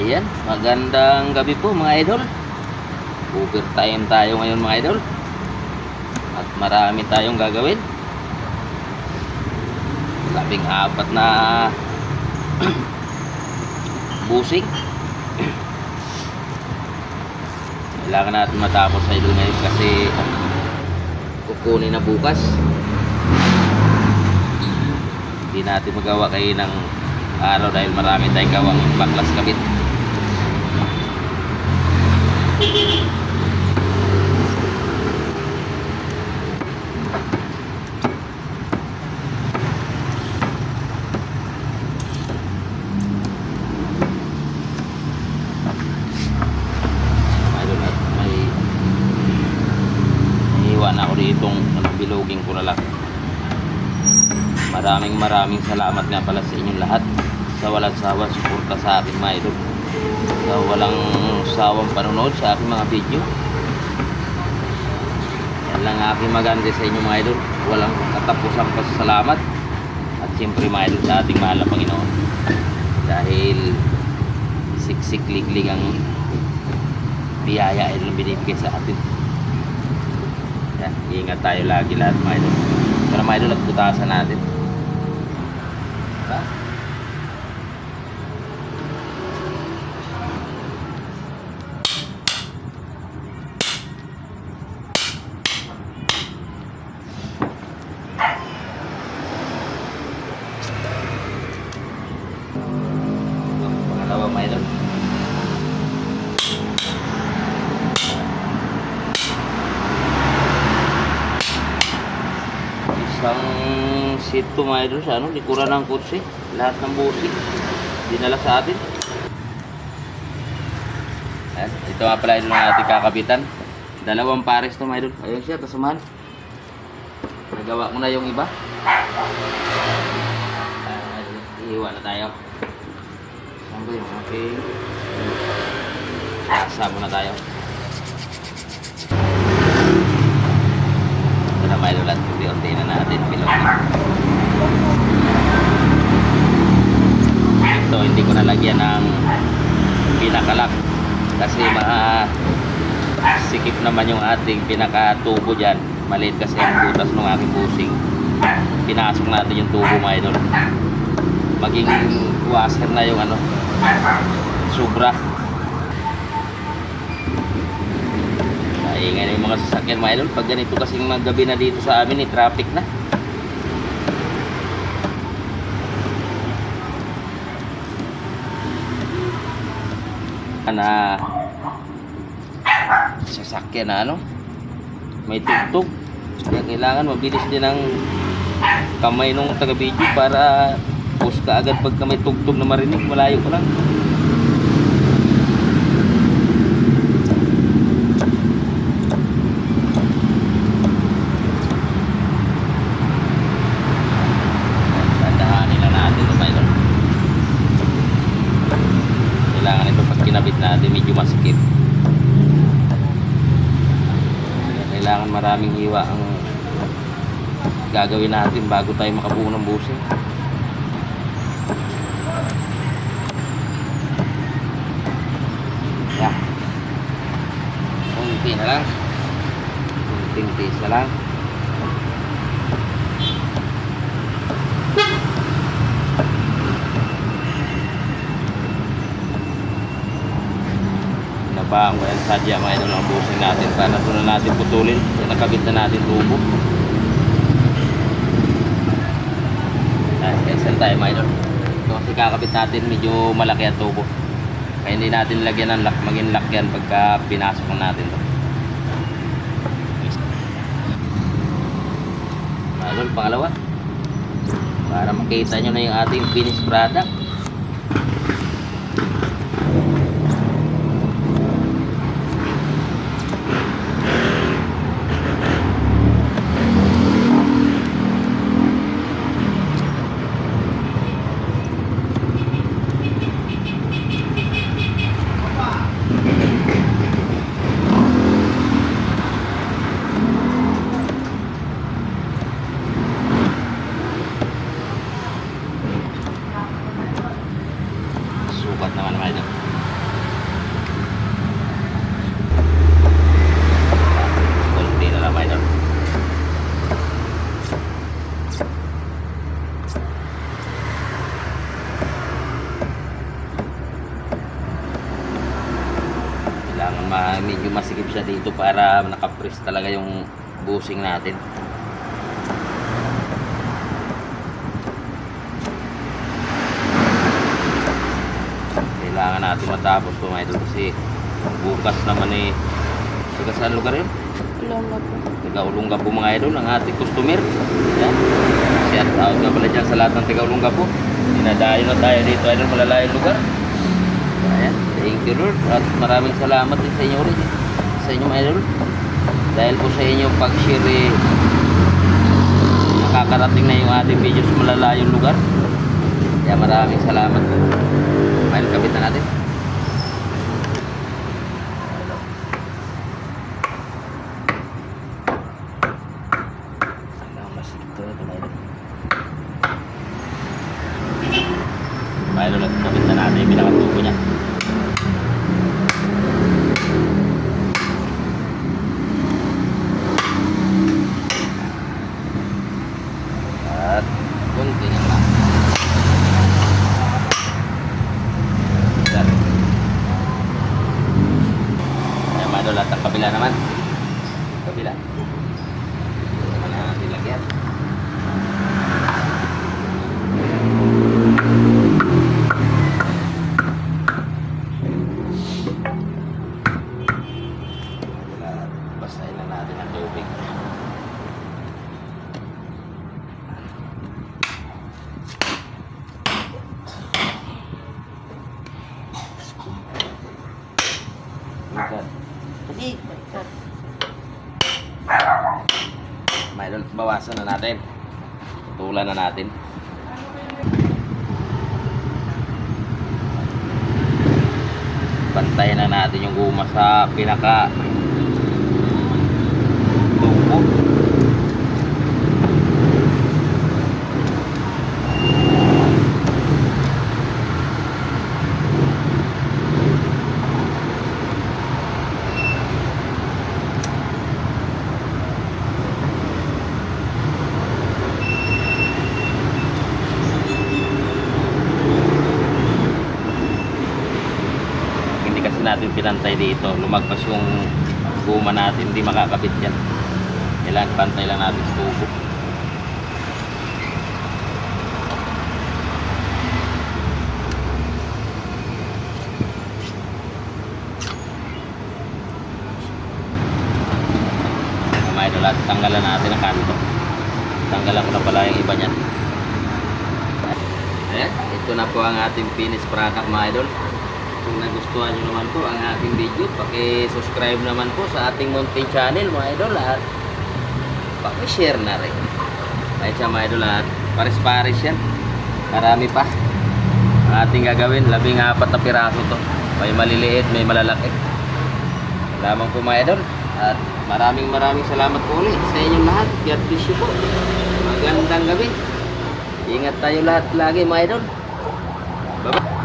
Ayan, magandang gabi po mga idol. Overtime tayo ngayon mga idol. At marami tayong gagawin. Labing apat na busing. Kailangan natin matapos sa idol ngayon kasi kukunin na bukas. Hindi natin magawa kayo ng araw dahil marami tayong gawang baklas kabit. Idol at may Iiwan ako ditong ano, biloging ko na lang. Maraming maraming salamat nga pala sa inyong lahat sa walang sawa suporta sa aking mga idol. Sa walang sawang panonood sa aking mga video. Yan lang aking maganda sa inyo mga idol. Walang katapusang pasasalamat. At siyempre mga idol sa ating mahal na Panginoon. Dahil siksik liglig ang biyaya idol na binibigay sa atin. Yan, ingat tayo lagi lahat mga idol. Para mga idol at butasan natin. Diba? Ito, Pangalawa mga idol. Isang sito mga idol sa ano, likuran ng kutsi. Lahat ng busi. Dinala sa atin. Ayan, ito nga pala idol ng ating kakabitan. Dalawang pares to mga idol. Ayun siya, tasamahan. Nagawa ko na yung iba. Ayan, idol. Iiwa na tayo. Saan ba yung aking... Asa muna tayo. Ito na may lulat. Unti-unti na natin pilogin. Ito, hindi ko nalagyan ng pinakalak. Kasi ma sikip naman yung ating pinakatubo dyan. Maliit kasi ang butas ng aking busing. Pinasok natin yung tubo mga idol. Maging washer na yung ano, sobra. Naingay na yung mga sasakyan mga. Pag ganito kasing mga gabi na dito sa amin, eh, traffic na. na sasakyan na ano may tugtog kaya kailangan mabilis din ang kamay nung taga video para post agad pagka may tugtog na marinig malayo ko lang. Kailangan ito pag kinabit natin medyo masikip. Kaya Kailangan maraming hiwa ang gagawin natin bago tayo makabuo ng busing. Yan. Kunti na lang. Kunting tiis na lang. Ko yan sadya mga idol ang busing natin para doon na natin putulin. Nakabit na natin tubo. Ay, cancel tayo mga idol. Ito kasi kakabit natin medyo malaki ang tubo. Kaya hindi natin lagyan ng lock, maging lock yan pagka pinasok na natin to. Mga idol, pangalawa. Para makita nyo na yung ating finished product. Para nakapress talaga yung busing natin. Kailangan natin matapos po mga idol kasi bukas naman eh taga saan lugar yun? Po. Taga Ulungga po mga idol ang ating customer. Yan. Shout out nga pala dyan sa lahat ng taga Ulungga po. Dinadayo na tayo dito idol malalayong lugar. Ayan. Thank you Lord. At maraming salamat din sa inyo rin. Sa inyo mga. Dahil po sa inyong pag-share eh, nakakarating na yung ating video sa malalayong lugar. Kaya maraming salamat po. Mahal kapit na natin. Alam, mas ito ito mga idol. Mga idol, at kapit na natin yung pinakatubo niya. At kunti na lang. Yan. Ayan mga idol, at ang kabila naman. Kabila. Naman natin lagyan. Basahin lang natin ang tubig. Baliktad. Hindi, baliktad. Mayroon, bawasan na natin. Tutulan na natin. Bantayan na natin yung guma sa pinaka tubo. hindi kasi natin pinantay dito. Lumagpas yung guma natin hindi makakabit yan. Kailangan pantay lang natin sa tubo. Mga tanggalan natin ang kanto. Tanggalan ko na pala yung iba niyan. Ayan, ito na po ang ating finish product mga idol kung nagustuhan nyo naman po ang ating video, paki-subscribe naman po sa ating Mountain Channel mga idol at paki-share na rin. Kahit siya mga idol at pares-pares yan. Marami pa. Ang ating gagawin, labing apat na piraso to. May maliliit, may malalaki. Lamang po mga idol. At maraming maraming salamat po ulit sa inyong lahat. God bless you po. Magandang gabi. Ingat tayo lahat lagi mga idol. Bye-bye.